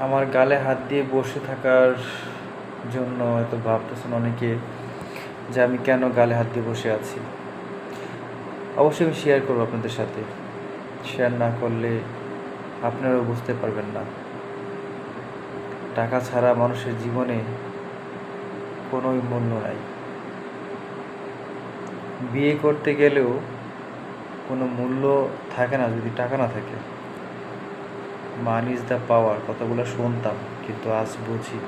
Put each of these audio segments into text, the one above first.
আমার গালে হাত দিয়ে বসে থাকার জন্য হয়তো ভাবতেছেন অনেকে যে আমি কেন গালে হাত দিয়ে বসে আছি? অবশ্যই আমি শেয়ার করব আপনাদের সাথে। শেয়ার না করলে আপনারাও বুঝতে পারবেন না। টাকা ছাড়া মানুষের জীবনে কোনোই মূল্য নাই। বিয়ে করতে গেলেও কোনো মূল্য থাকে না যদি টাকা না থাকে। মান ইজ দ্য পাওয়ার কথাগুলো শুনতাম, কিন্তু আজ বুঝি।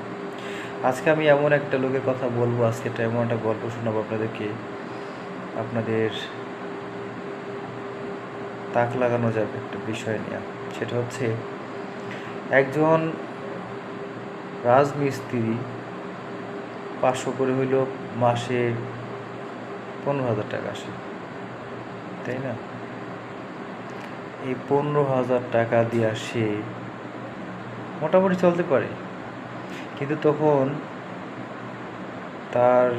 আজকে আমি এমন একটা লোকের কথা বলব, আজকে একটা এমন একটা গল্প শোনাবো আপনাদেরকে। আপনাদের তাক লাগানো যাবে একটা বিষয় নিয়ে। সেটা হচ্ছে, একজন রাজমিস্ত্রি পাঁচশো করে হইল মাসে পনেরো হাজার টাকা আসে। তাই না? এই পনেরো হাজার টাকা দিয়ে সে মোটামুটি চলতে পারে। কিন্তু তখন তার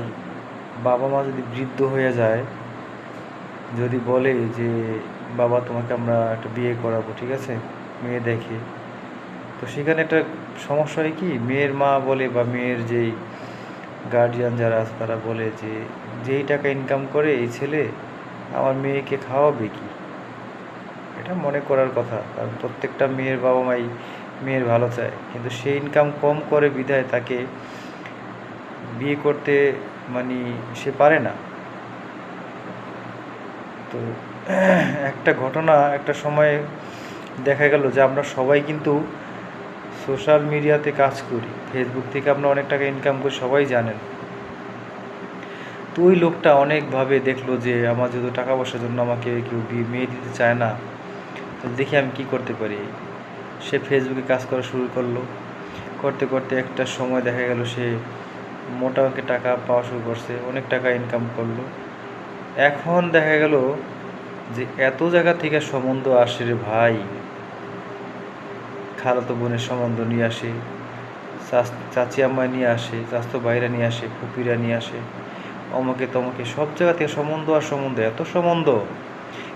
বাবা মা যদি বৃদ্ধ হয়ে যায়, যদি বলে যে, বাবা, তোমাকে আমরা একটা বিয়ে করাবো, ঠিক আছে? মেয়ে দেখে। তো সেখানে একটা সমস্যা হয় কি, মেয়ের মা বলে বা মেয়ের যেই গার্জিয়ান যারা আছে, তারা বলে যে, যেই টাকা ইনকাম করে এই ছেলে, আমার মেয়েকে খাওয়াবে কি? এটা মনে করার কথা। কারণ প্রত্যেকটা মেয়ের বাবা মাই মেয়ের ভালো চায়। কিন্তু সে ইনকাম কম করে বিধায় তাকে বিয়ে করতে মানে সে পারে না। তো একটা ঘটনা, একটা সময়ে দেখা গেল যে আমরা সবাই কিন্তু সোশ্যাল মিডিয়াতে কাজ করি। ফেসবুক থেকে আমরা অনেক টাকা ইনকাম করি, সবাই জানেন। তো ওই লোকটা অনেকভাবে দেখল যে আমার যেহেতু টাকা পয়সার জন্য আমাকে কেউ বিয়ে, মেয়ে দিতে চায় না দেখি আমি কি করতে পারি। সে ফেসবুকে কাজ করা শুরু করল। করতে করতে একটা সময় দেখা গেল সে মোটা অঙ্কের টাকা পাওয়া শুরু করছে, অনেক টাকা ইনকাম করল। এখন দেখা গেল যে এত জায়গা থেকে সম্বন্ধ আসে রে ভাই। খালাতো বোনের সম্বন্ধ নিয়ে আসে, চাচি আম্মা নিয়ে আসে চাস্তো ভাইরা নিয়ে আসে, ফুপিরা নিয়ে আসে অমকে তমকে সব জায়গা থেকে সম্বন্ধ আর সম্বন্ধ, এত সম্বন্ধ।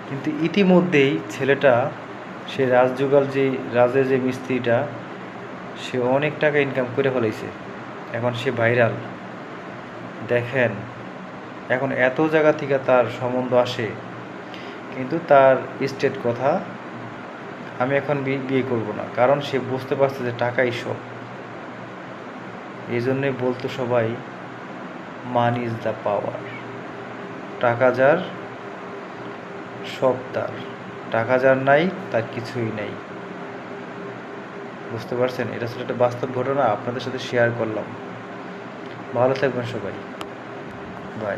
কিন্তু ইতিমধ্যেই ছেলেটা, সে রাজযুগাল যে, রাজের যে মিস্ত্রিটা, সে অনেক টাকা ইনকাম করে ফেলাইছে। এখন সে ভাইরাল দেখেন, এখন এত জায়গা থেকে তার সম্বন্ধ আসে, কিন্তু তার স্টেট কথা আমি এখন বিয়ে করব না, কারণ সে বুঝতে পারছে যে টাকাই সব। এই জন্যে বলতো সবাই মান ইজ দ্য পাওয়ার টাকা যার সব তার। টাকা যার নাই, তার কিছুই নেই। বুঝতে পারছেন? এটা আসলে একটা বাস্তব ঘটনা, আপনাদের সাথে শেয়ার করলাম। ভালো থাকবেন সবাই। বাই